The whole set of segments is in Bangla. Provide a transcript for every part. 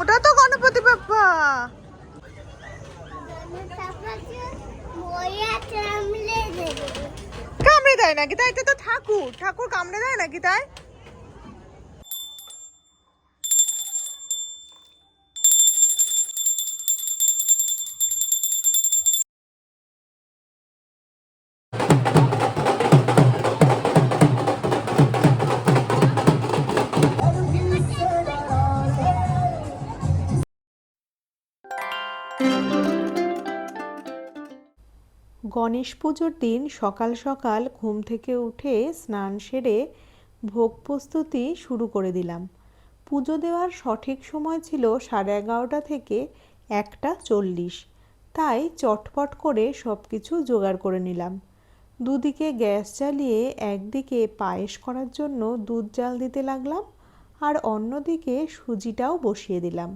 ওটা তো গণপতি বাপ্পা। কামড়ে দেয় নাকি? তাই তো ঠাকুর। ঠাকুর কামড়ে দেয় নাকি তাই? গণেশ পুজোর দিন সকাল সকাল ঘুম থেকে উঠে স্নান সেরে ভোগ প্রস্তুতি শুরু করে দিলাম। পুজো দেওয়ার সঠিক সময় ছিল সাড়ে এগারোটা থেকে একটা চল্লিশ। তাই চটপট করে সব কিছু জোগাড় করে নিলাম। দুদিকে গ্যাস জ্বালিয়ে একদিকে পায়েস করার জন্য দুধ জাল দিতে লাগলাম আর অন্যদিকে সুজিটাও বসিয়ে দিলাম।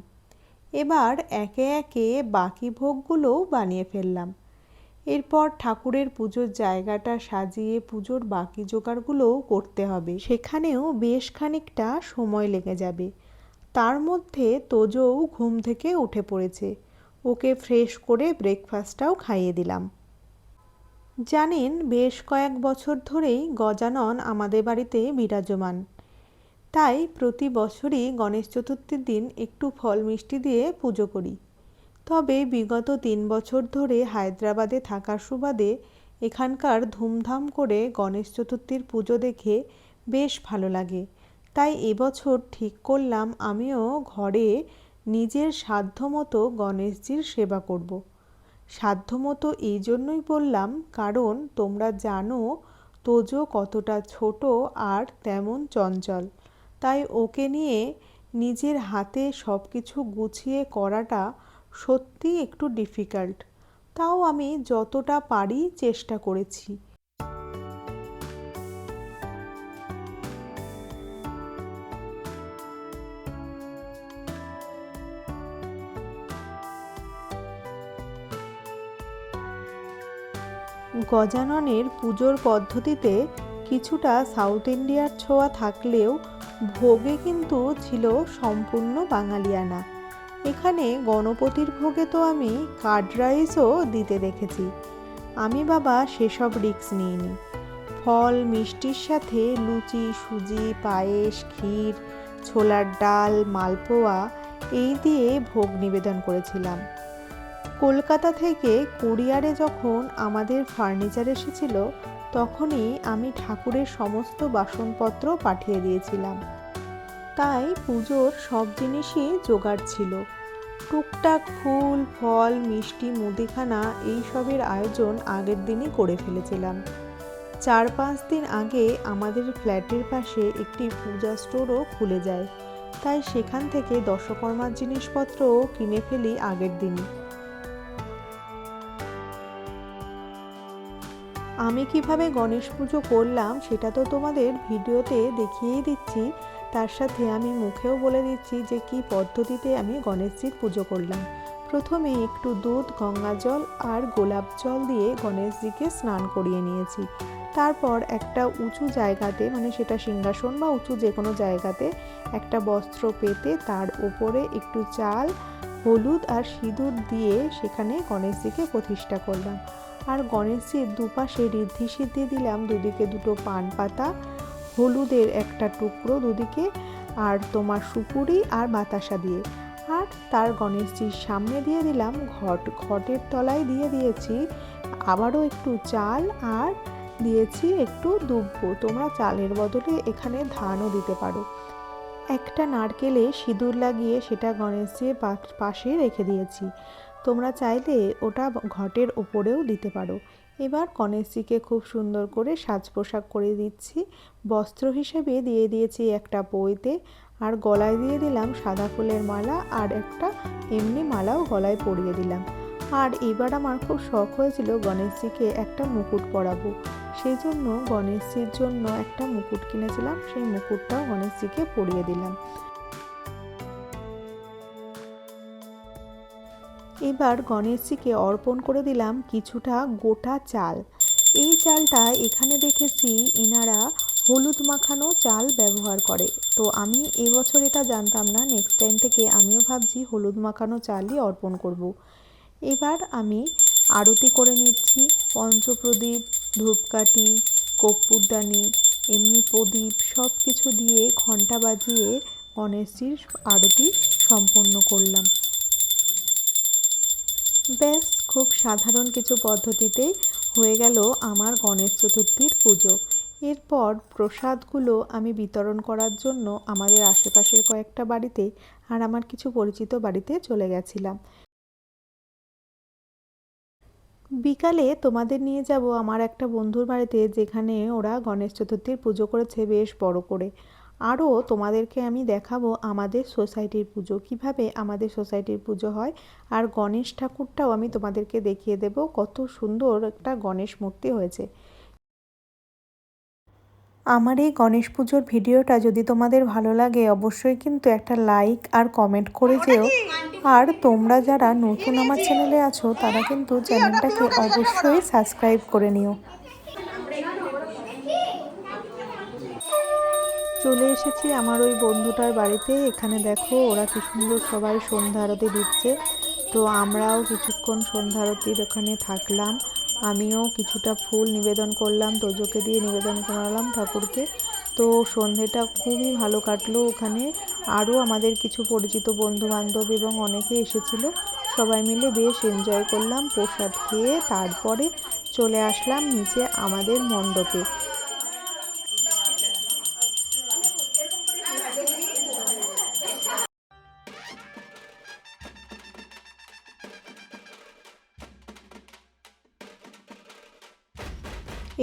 এবার একে একে বাকি ভোগগুলোও বানিয়ে ফেললাম। এরপর ঠাকুরের পুজোর জায়গাটা সাজিয়ে পুজোর বাকি জোগাড়গুলোও করতে হবে। সেখানেও বেশ খানিকটা সময় লেগে যাবে। তার মধ্যে তোজও ঘুম থেকে উঠে পড়েছে। ওকে ফ্রেশ করে ব্রেকফাস্টটাও খাইয়ে দিলাম। জানেন, বেশ কয়েক বছর ধরেই গজানন আমাদের বাড়িতে বিরাজমান। তাই প্রতি বছরই গণেশ চতুর্থীর দিন একটু ফল মিষ্টি দিয়ে পুজো করি। তবে বিগত তিন বছর ধরে হায়দ্রাবাদে থাকার সুবাদে এখানকার ধুমধাম করে গণেশ চতুর্থীর পুজো দেখে বেশ ভালো লাগে তাই এবছর ঠিক করলাম আমিও ঘরে নিজের সাধ্যমতো গণেশজির সেবা করব। সাধ্যমতো এই জন্যই বললাম, কারণ তোমরা জানো তোজো কতটা ছোট আর তেমন চঞ্চল তাই ওকে নিয়ে নিজের হাতে সব কিছু গুছিয়ে করাটা সত্যি একটু ডিফিকাল্ট তাও আমি যতটা পারি চেষ্টা করেছি। গজাননের পুজোর পদ্ধতিতে কিছুটা সাউথ ইন্ডিয়ার ছোঁয়া থাকলেও ভোগে কিন্তু ছিল সম্পূর্ণ বাঙালিয়ানা। এখানে গণপতির ভোগে তো আমি কার্ড রাইসও দিতে দেখেছি। আমি বাবা সেসব রিক্স নিইনি। ফল, মিষ্টির সাথে লুচি, সুজি, পায়েস, ক্ষীর, ছোলার ডাল, মালপোয়া এই দিয়ে ভোগ নিবেদন করেছিলাম। কলকাতা থেকে কুরিয়ারে যখন আমাদের ফার্নিচার এসেছিল, তখনই আমি ঠাকুরের সমস্ত বাসনপত্র পাঠিয়ে দিয়েছিলাম। তাই পুজোর সব জিনিসই জোগাড় ছিল। টুকটাক ফুল, ফল, মিষ্টি, মুদিখানা এইসবের আয়োজন আগের দিনই করে ফেলেছিলাম। চার পাঁচ দিন আগে আমাদের ফ্ল্যাটের পাশে একটি পূজা স্টোরও খুলে যায়। তাই সেখান থেকে দশকর্মার জিনিসপত্রও কিনে ফেলি আগের দিনই। আমি কীভাবে গণেশ পুজো করলাম সেটা তো তোমাদের ভিডিওতে দেখিয়েই দিচ্ছি। তার সাথে আমি মুখেও বলে দিচ্ছি যে কি পদ্ধতিতে আমি গণেশজির পুজো করলাম। প্রথমে একটু দুধ, গঙ্গা জল আর গোলাপ জল দিয়ে গণেশজিকে স্নান করিয়ে নিয়েছি। তারপর একটা উঁচু জায়গাতে মানে সেটা সিংহাসন বা উঁচু যে কোনো জায়গাতে, একটা বস্ত্র পেতে তার ওপরে একটু চাল, হলুদ আর সিঁদুর দিয়ে সেখানে গণেশজিকে প্রতিষ্ঠা করলাম। আর গণেশজির দুপাশে ঋদ্ধি সিদ্ধি দিলাম, দুদিকে দুটো পান পাতা হলুদের একটা টুকরো দুদিকে আর তোমার সুপুরি আর বাতাসা দিয়ে। আর তার গণেশজির সামনে দিয়ে দিলাম ঘট। ঘটের তলায় দিয়ে দিয়েছি আবারও একটু চাল আর দিয়েছি একটু দুব্বো। তোমরা চালের বদলে এখানে ধানও দিতে পারো। একটা নারকেলে সিঁদুর লাগিয়ে সেটা গণেশজির পাশে রেখে দিয়েছি। তোমরা চাইলে ওটা ঘটের ওপরেও দিতে পারো। এবার গণেশজিকে খুব সুন্দর করে সাজ পোশাক করে দিচ্ছি। বস্ত্র হিসেবে দিয়ে দিয়েছি একটা বইতে, আর গলায় দিয়ে দিলাম সাদা ফুলের মালা, আর একটা এমনি মালাও গলায় পরিয়ে দিলাম। আর এবার আমার খুব শখ হয়েছিল গণেশজিকে একটা মুকুট পরাবো। সেই জন্য, গণেশজির জন্য একটা মুকুট কিনেছিলাম, সেই মুকুটটাও গণেশজিকে পরিয়ে দিলাম। এবার গণেশজিকে অর্পণ করে দিলাম কিছুটা গোটা চাল। এই চালটা এখানে দেখেছি এনারা হলুদ মাখানো চাল ব্যবহার করে। তো আমি এবছর এটা জানতাম না নেক্সট টাইম থেকে আমিও ভাবছি হলুদ মাখানো চালই অর্পণ করব। এবার আমি আরতি করে নিচ্ছি, পঞ্চপ্রদীপ, ধূপকাঠি কর্পূরদানি এমনি প্রদীপ সব কিছু দিয়ে ঘণ্টা বাজিয়ে গণেশজির আরতি সম্পন্ন করলাম। ব্যাস, খুব সাধারণ কিছু পদ্ধতিতেই হয়ে গেল আমার গণেশ চতুর্থীর পুজো। এরপর প্রসাদগুলো আমি বিতরণ করার জন্য আমাদের আশেপাশের কয়েকটা বাড়িতে আর আমার কিছু পরিচিত বাড়িতে চলে গেছিলাম। বিকালে তোমাদের নিয়ে যাব আমার একটা বন্ধুর বাড়িতে যেখানে ওরা গণেশ চতুর্থীর পুজো করেছে বেশ বড় করে। আরও তোমাদেরকে আমি দেখাবো আমাদের সোসাইটির পুজো, কীভাবে আমাদের সোসাইটির পুজো হয়। আর গণেশ ঠাকুরটাও আমি তোমাদেরকে দেখিয়ে দেব কত সুন্দর একটা গণেশ মূর্তি হয়েছে। আমার এই গণেশ পুজোর ভিডিওটা যদি তোমাদের ভালো লাগে, অবশ্যই কিন্তু একটা লাইক আর কমেন্ট করে যেও। আর তোমরা যারা নতুন আমার চ্যানেলে আছো, তারা কিন্তু চ্যানেলটাকে অবশ্যই সাবস্ক্রাইব করে নিও। চলে এসেছি আমার ওই বন্ধুটার বাড়িতে। এখানে দেখো ওরা কি সুন্দর সবাই সন্ধ্যা আরতি দিচ্ছে। তো আমরাও কিছুক্ষণ সন্ধ্যা আরতির ওখানে থাকলাম। আমিও কিছুটা ফুল নিবেদন করলাম, তোজোকে দিয়ে নিবেদন করালাম ঠাকুরকে। তো সন্ধেটা খুবই ভালো কাটলো ওখানে। আরও আমাদের কিছু পরিচিত বন্ধু বান্ধব এবং অনেকে এসেছিল। সবাই মিলে বেশ এনজয় করলাম, প্রসাদ খেয়ে তারপরে চলে আসলাম নিচে আমাদের মণ্ডপে।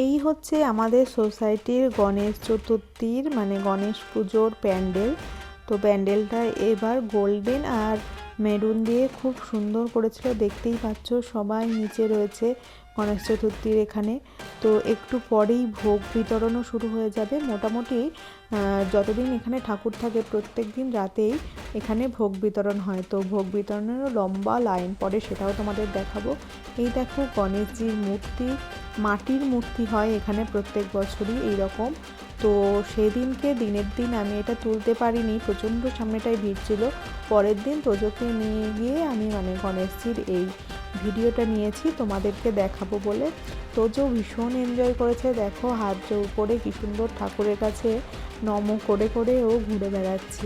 এই হচ্ছে আমাদের সোসাইটির গণেশ চতুর্থীর মানে গণেশ পুজোর প্যান্ডেল। তো প্যান্ডেলটা এবার গোল্ডেন আর মেরুন দিয়ে খুব সুন্দর করেছিল। দেখতেই পাচ্ছ, সবাই নিচে রয়েছে। গণেশ চতুর্থীর এখানে। তো একটু পরেই ভোগ বিতরণও শুরু হয়ে যাবে। মোটামুটি যতদিন এখানে ঠাকুর থাকে প্রত্যেক দিন রাতেই এখানে ভোগ বিতরণ হয়। তো ভোগ বিতরণেরও লম্বা লাইন পড়ে সেটাও তোমাদের দেখাবো। এই দেখো গণেশজির মূর্তি, মাটির মূর্তি হয় এখানে প্রত্যেক বছরই এই রকম তো সেদিনকে দিনের দিন আমি এটা তুলতে পারিনি, প্রচণ্ড সামনেটাই ভিড় ছিল। পরের দিন তোজোকে নিয়ে গিয়ে আমি মানে গণেশজির এই ভিডিওটা নিয়েছি, তোমাদেরকে দেখাবো বলে। তোজো ভীষণ এনজয় করেছে, দেখো হাত করে কী সুন্দর ঠাকুরের কাছে নম করে করে ও ঘুরে বেড়াচ্ছে।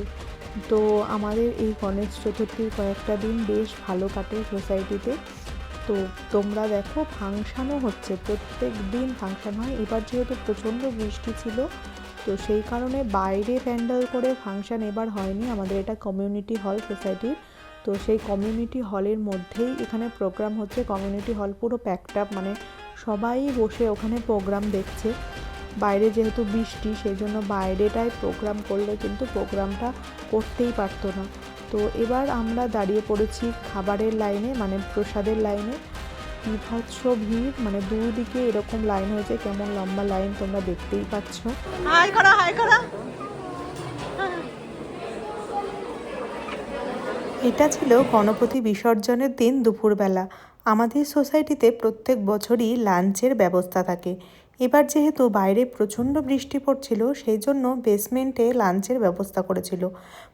তো আমাদের এই গণেশ চতুর্থীর কয়েকটা দিন বেশ ভালো কাটে সোসাইটিতে। তো তোমরা দেখো ফাংশানও হচ্ছে, প্রত্যেক দিন ফাংশান হয়। এবার যেহেতু প্রচণ্ড বৃষ্টি ছিল, তো সেই কারণে বাইরে প্যান্ডেল করে ফাংশান এবার হয়নি। আমাদের এটা কমিউনিটি হল সোসাইটির তো সেই কমিউনিটি হলের মধ্যেই এখানে প্রোগ্রাম হচ্ছে। কমিউনিটি হল পুরো প্যাকড আপ মানে সবাই বসে ওখানে প্রোগ্রাম দেখছে। বাইরে যেহেতু বৃষ্টি, সেই জন্য বাইরেটায় প্রোগ্রাম করলে কিন্তু প্রোগ্রামটা করতেই পারতো না। তো এবার আমরা দাঁড়িয়ে পড়েছি খাবারের লাইনে মানে প্রসাদের লাইনে বিভৎস ভিড় মানে দুদিকে এরকম লাইন হয়েছে, কেমন লম্বা লাইন তোমরা দেখতেই পাচ্ছ। হাই করা হাই করা। এটা ছিল গণপতি বিসর্জনের দিন দুপুরবেলা। আমাদের সোসাইটিতে প্রত্যেক বছরই লাঞ্চের ব্যবস্থা থাকে। এবার যেহেতু বাইরে প্রচণ্ড বৃষ্টি পড়ছিল, সেই জন্য বেসমেন্টে লাঞ্চের ব্যবস্থা করেছিল।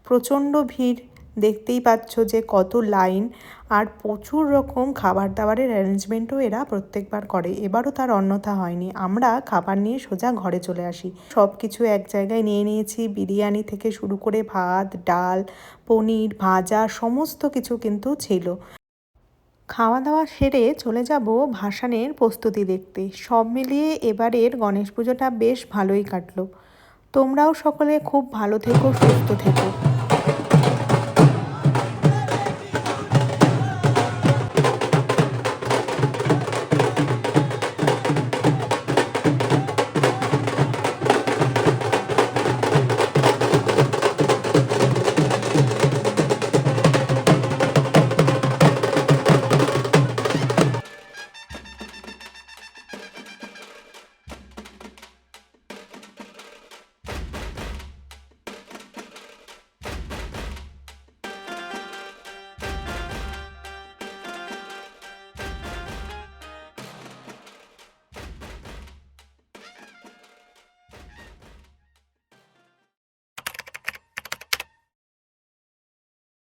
প্রচণ্ড ভিড় দেখতেই পাচ্ছ যে কত লাইন আর প্রচুর রকম খাবার দাবারের অ্যারেঞ্জমেন্টও এরা প্রত্যেকবার করে। এবারও তার অন্যথা হয়নি। আমরা খাবার নিয়ে সোজা ঘরে চলে আসি। সব কিছু এক জায়গায় নিয়ে নিয়েছি। বিরিয়ানি থেকে শুরু করে ভাত, ডাল, পনির, ভাজা, সমস্ত কিছু কিন্তু ছিল। খাওয়া দাওয়া সেরে চলে যাব ভাসানের প্রস্তুতি দেখতে। সব মিলিয়ে এবারের গণেশ পুজোটা বেশ ভালোই কাটলো। তোমরাও সকলে খুব ভালো থেকো, সুস্থ থেকো।